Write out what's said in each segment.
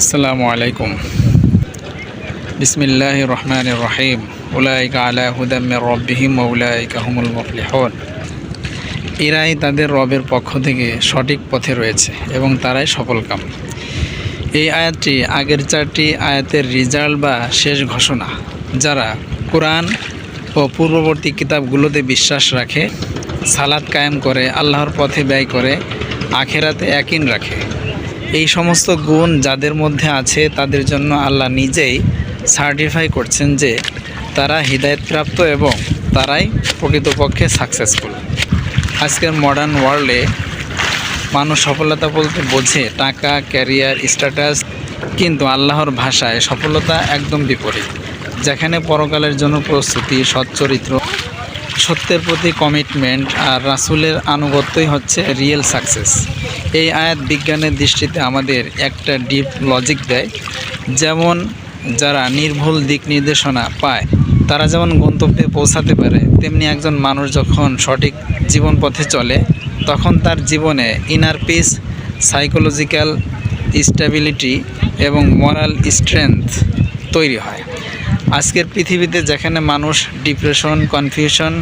আসসালামু আলাইকুম। বিসমিল্লাহ রহমান রহিম উলাইকা আলা হুদাম্মের রব্বিহিম উলাইকা হুমুল মুফলিহুন। এরাই তাদের রবের পক্ষ থেকে সঠিক পথে রয়েছে এবং তারাই সফলকাম এই আয়াতটি আগের চারটি আয়াতের রেজাল্ট বা শেষ ঘোষণা, যারা কোরআন ও পূর্ববর্তী কিতাবগুলোতে বিশ্বাস রাখে সালাদ কায়েম করে, আল্লাহর পথে ব্যয় করে, আখেরাতে একিন রাখে। এই সমস্ত গুণ যাদের মধ্যে আছে, তাদের জন্য আল্লাহ নিজেই সার্টিফাই করছেন যে তারা হৃদায়তপ্রাপ্ত এবং তারাই প্রকৃতপক্ষে সাকসেসফুল আজকের মডার্ন ওয়ার্ল্ডে মানুষ সফলতা বলতে বোঝে টাকা ক্যারিয়ার স্ট্যাটাস কিন্তু আল্লাহর ভাষায় সফলতা একদম বিপরীত। যেখানে পরকালের জন্য প্রস্তুতি সচ্চরিত্র সত্যের প্রতি কমিটমেন্ট আর রাসুলের আনুগত্যই হচ্ছে রিয়েল সাকসেস এই আয়াত বিজ্ঞানের দৃষ্টিতে আমাদের একটা ডিপ লজিক দেয়। যেমন যারা নির্ভুল দিক নির্দেশনা পায়, তারা যেমন গন্তব্যে পৌঁছাতে পারে, তেমনি একজন মানুষ যখন সঠিক জীবন পথে চলে, তখন তার জীবনে ইনার পিস সাইকোলজিক্যাল স্টেবিলিটি এবং মরাল স্ট্রেংথ তৈরি হয়। আজকের পৃথিবীতে যেখানে মানুষ ডিপ্রেশন কনফিউশন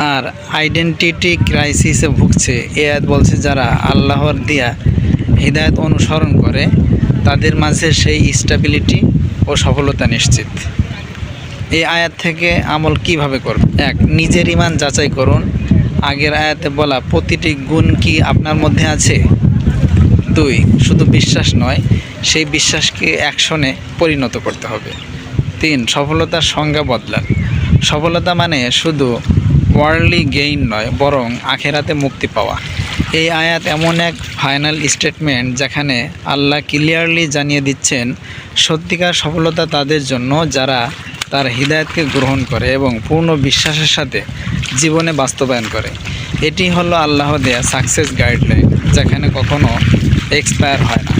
আর আইডেন্টিটি ক্রাইসিসে ভুগছে। এ আয়াত বলছে, যারা আল্লাহর দিয়া হৃদায়ত অনুসরণ করে, তাদের মাঝে সেই স্টেবিলিটি ও সফলতা নিশ্চিত। এই আয়াত থেকে আমল কীভাবে করবে এক, নিজের ইমান যাচাই করুন। আগের আয়াতে বলা প্রতিটি গুণ কি আপনার মধ্যে আছে? দুই, শুধু বিশ্বাস নয়, সেই বিশ্বাসকে অ্যাকশনে পরিণত করতে হবে। তিন, সফলতার সংজ্ঞা বদলান। সফলতা মানে শুধু ওয়ার্ল্ডলি গেইন নয়, বরং আখেরাতে মুক্তি পাওয়া। এই আয়াত এমন এক ফাইনাল স্টেটমেন্ট যেখানে আল্লাহ ক্লিয়ারলি জানিয়ে দিচ্ছেন, সত্যিকার সফলতা তাদের জন্য যারা তার হৃদায়তকে গ্রহণ করে এবং পূর্ণ বিশ্বাসের সাথে জীবনে বাস্তবায়ন করে। এটি হলো আল্লাহ দেয়া সাকসেস গাইডলাইন যেখানে কখনো এক্সপায়ার হয় না।